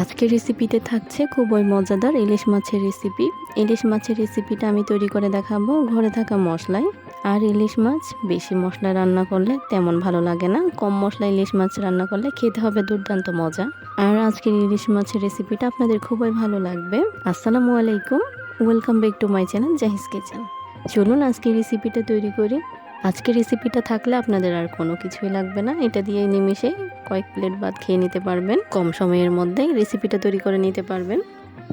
আজকের রেসিপিতে থাকছে খুবই মজাদার ইলিশ মাছের রেসিপি ইলিশ মাছের রেসিপিটা আমি তৈরি করে দেখাবো ঘরে থাকা মশলায়। আর ইলিশ মাছ, বেশি মশলা রান্না করলে তেমন ভালো লাগে না। কম মশলা ইলিশ মাছ রান্না করলে খেতে হবে দুর্দান্ত মজা। আর আজকের ইলিশ মাছের রেসিপিটা আপনাদের খুবই ভালো লাগবে। আসসালামু আলাইকুম। Welcome back to my channel Jahiz kitchen চলুন আজকে রেসিপিটা তৈরি করি। আজকে রেসিপিটা থাকলে আপনাদের আর কোনো কিছুই লাগবে না। এটা দিয়ে নিমিশে কয়েক প্লেট ভাত খেয়ে নিতে পারবেন। কম সময়ের মধ্যেই রেসিপিটা তৈরি করে নিতে পারবেন।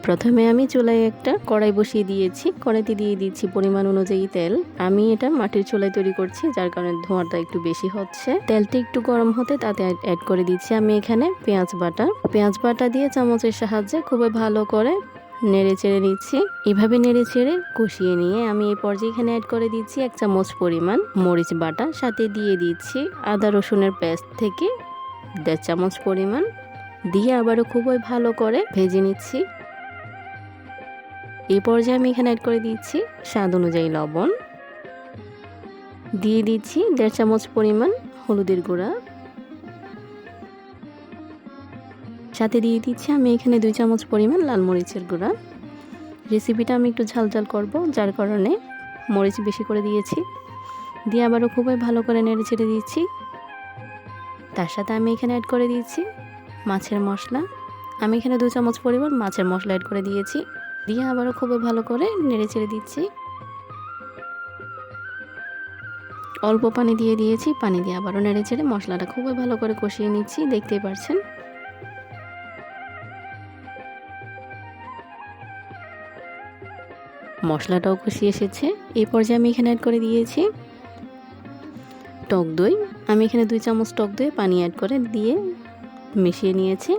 প্রথমে আমি চুলায় একটা কড়াই বসিয়ে দিয়েছি। কড়াইতে দিয়ে দিচ্ছি পরিমাণ অনুযায়ী তেল। আমি এটা মাটির চুলায় তৈরি করছি, যার কারণে ধোঁয়াটা একটু বেশি হচ্ছে। তেলটা একটু গরম হতে তাতে অ্যাড করে দিচ্ছি আমি এখানে পেঁয়াজ বাটা। পেঁয়াজ বাটা দিয়ে চামচের সাহায্যে খুবই ভালো করে নেড়ে চেড়ে নিচ্ছি। এভাবে নেড়ে চেড়ে কষিয়ে নিয়ে আমি এই পর্যায়ে এখানে অ্যাড করে দিচ্ছি এক চামচ পরিমাণ মরিচ বাটা। সাথে দিয়ে দিচ্ছি আদা, রসুনের পেস্ট থেকে দেড় চামচ পরিমাণ। দিয়ে আবারও খুবই ভালো করে ভেজে নিচ্ছি। এই পর্যায়ে আমি এখানে অ্যাড করে দিচ্ছি স্বাদ অনুযায়ী লবণ। দিয়ে দিচ্ছি দেড় চামচ পরিমাণ হলুদের গুঁড়া। সাথে দিয়ে দিচ্ছি আমি এখানে দুই চামচ পরিমাণ লাল মরিচের গুঁড়া। রেসিপিটা আমি একটু ঝাল ঝাল করব, যার কারণে মরিচ বেশি করে দিয়েছি। দিয়ে আবারও খুবই ভালো করে নেড়ে ছেড়ে দিচ্ছি। তার সাথে আমি এখানে অ্যাড করে দিয়েছি মাছের মশলা। আমি এখানে দু চামচ পরিমাণ মাছের মশলা অ্যাড করে দিয়েছি। দিয়ে আবারও খুবই ভালো করে নেড়ে ছেড়ে দিচ্ছি। অল্প পানি দিয়ে দিয়েছি, পানি দিয়ে আবারও নেড়ে ছেড়ে মশলাটা খুবই ভালো করে কষিয়ে নিচ্ছি, দেখতেই পারছেন। মশলাটাও কষিয়ে এসেছে। এই পর্যায়ে আমি এখানে অ্যাড করে দিয়েছি টক দই। আমি এখানে দুই চামচ টক দই পানি অ্যাড করে দিয়ে মিশিয়ে নিয়েছি।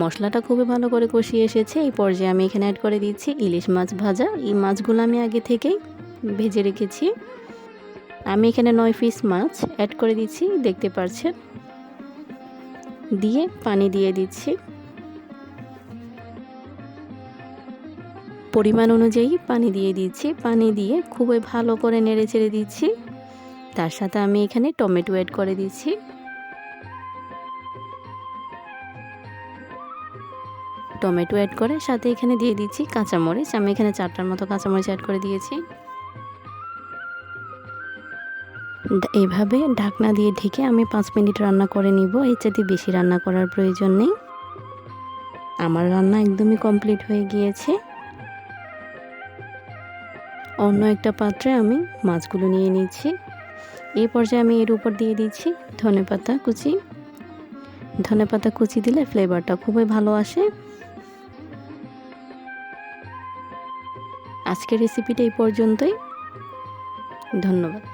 মশলাটা খুবই ভালো করে কষিয়ে এসেছে। এই পর্যায়ে আমি এখানে অ্যাড করে দিচ্ছি ইলিশ মাছ ভাজা। এই মাছগুলো আমি আগে থেকেই ভেজে রেখেছি। আমি এখানে নয় পিস মাছ অ্যাড করে দিচ্ছি দেখতে পাচ্ছেন দিয়ে পানি দিয়ে দিচ্ছি। পরিমাণ অনুযায়ী পানি দিয়ে দিচ্ছি। পানি দিয়ে খুবই ভালো করে নেড়ে চেড়ে দিচ্ছি। তার সাথে আমি এখানে টমেটো অ্যাড করে দিচ্ছি। টমেটো অ্যাড করে সাথে এখানে দিয়ে দিচ্ছি কাঁচামরিচ। আমি এখানে চারটার মতো কাঁচামরিচ অ্যাড করে দিয়েছি। এভাবে ঢাকনা দিয়ে ঢেকে আমি পাঁচ মিনিট রান্না করে নিব। এর চাইতে বেশি রান্না করার প্রয়োজন নেই। আমার রান্না একদমই কমপ্লিট হয়ে গিয়েছে। অন্য একটা পাত্রে আমি মাছগুলো নিয়ে নিচ্ছি। এই পর্যায়ে আমি এর উপর দিয়ে দিচ্ছি ধনে পাতা কুচি। ধনে পাতা কুচি দিলে ফ্লেভারটা খুবই ভালো আসে। আজকের রেসিপিটা এই পর্যন্তই। ধন্যবাদ।